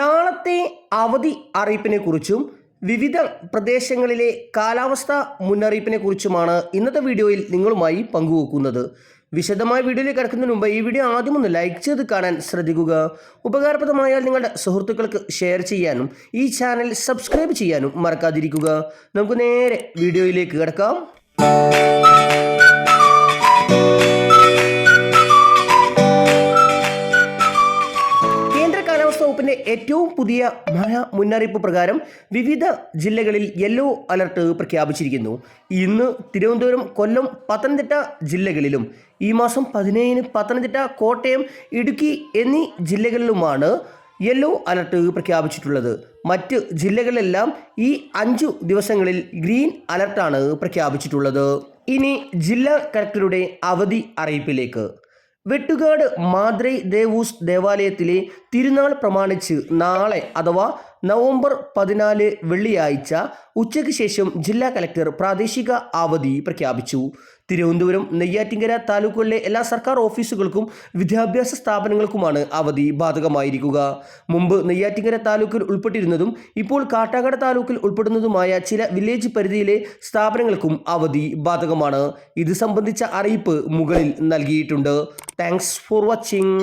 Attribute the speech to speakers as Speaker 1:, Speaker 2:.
Speaker 1: നാളത്തെ അവധി അറിയിപ്പിനെ കുറിച്ചും വിവിധ പ്രദേശങ്ങളിലെ കാലാവസ്ഥ മുന്നറിയിപ്പിനെ കുറിച്ചുമാണ് ഇന്നത്തെ വീഡിയോയിൽ നിങ്ങളുമായി പങ്കുവെക്കുന്നത്. വിശദമായ വീഡിയോയിൽ കിടക്കുന്നതിന് മുമ്പ് ഈ വീഡിയോ ആദ്യം ഒന്ന് ലൈക്ക് ചെയ്ത് കാണാൻ ശ്രദ്ധിക്കുക. ഉപകാരപ്രദമായാൽ നിങ്ങളുടെ സുഹൃത്തുക്കൾക്ക് ഷെയർ ചെയ്യാനും ഈ ചാനൽ സബ്സ്ക്രൈബ് ചെയ്യാനും മറക്കാതിരിക്കുക. നമുക്ക് നേരെ വീഡിയോയിലേക്ക് കിടക്കാം. ഏറ്റവും പുതിയ മഴ മുന്നറിയിപ്പ് പ്രകാരം വിവിധ ജില്ലകളിൽ യെല്ലോ അലർട്ട് പ്രഖ്യാപിച്ചിരിക്കുന്നു. ഇന്ന് തിരുവനന്തപുരം കൊല്ലം പത്തനംതിട്ട ജില്ലകളിലും ഈ മാസം പതിനേഴിന് പത്തനംതിട്ട കോട്ടയം ഇടുക്കി എന്നീ ജില്ലകളിലുമാണ് യെല്ലോ അലർട്ട് പ്രഖ്യാപിച്ചിട്ടുള്ളത്. മറ്റ് ജില്ലകളിലെല്ലാം ഈ അഞ്ചു ദിവസങ്ങളിൽ ഗ്രീൻ അലർട്ടാണ് പ്രഖ്യാപിച്ചിട്ടുള്ളത്. ഇനി ജില്ലാ കളക്ടറുടെ അവധി അറിയിപ്പിലേക്ക്. വെട്ടുകാട് മാദ്രൈ ദേവൂസ് ദേവാലയത്തിലെ തിരുനാൾ പ്രമാണിച്ച് നാളെ അഥവാ നവംബർ പതിനാല് വെള്ളിയാഴ്ച ഉച്ചയ്ക്ക് ശേഷം ജില്ലാ കലക്ടർ പ്രാദേശിക അവധി പ്രഖ്യാപിച്ചു. തിരുവനന്തപുരം നെയ്യാറ്റിങ്കര താലൂക്കുകളിലെ എല്ലാ സർക്കാർ ഓഫീസുകൾക്കും വിദ്യാഭ്യാസ സ്ഥാപനങ്ങൾക്കുമാണ് അവധി ബാധകമായിരിക്കുക. മുമ്പ് നെയ്യാറ്റിങ്കര താലൂക്കിൽ ഉൾപ്പെട്ടിരുന്നതും ഇപ്പോൾ കാട്ടാക്കട താലൂക്കിൽ ഉൾപ്പെടുന്നതുമായ ചില വില്ലേജ് പരിധിയിലെ സ്ഥാപനങ്ങൾക്കും അവധി ബാധകമാണ്. ഇത് സംബന്ധിച്ച അറിയിപ്പ് മുകളിൽ നൽകിയിട്ടുണ്ട്. Thanks for watching.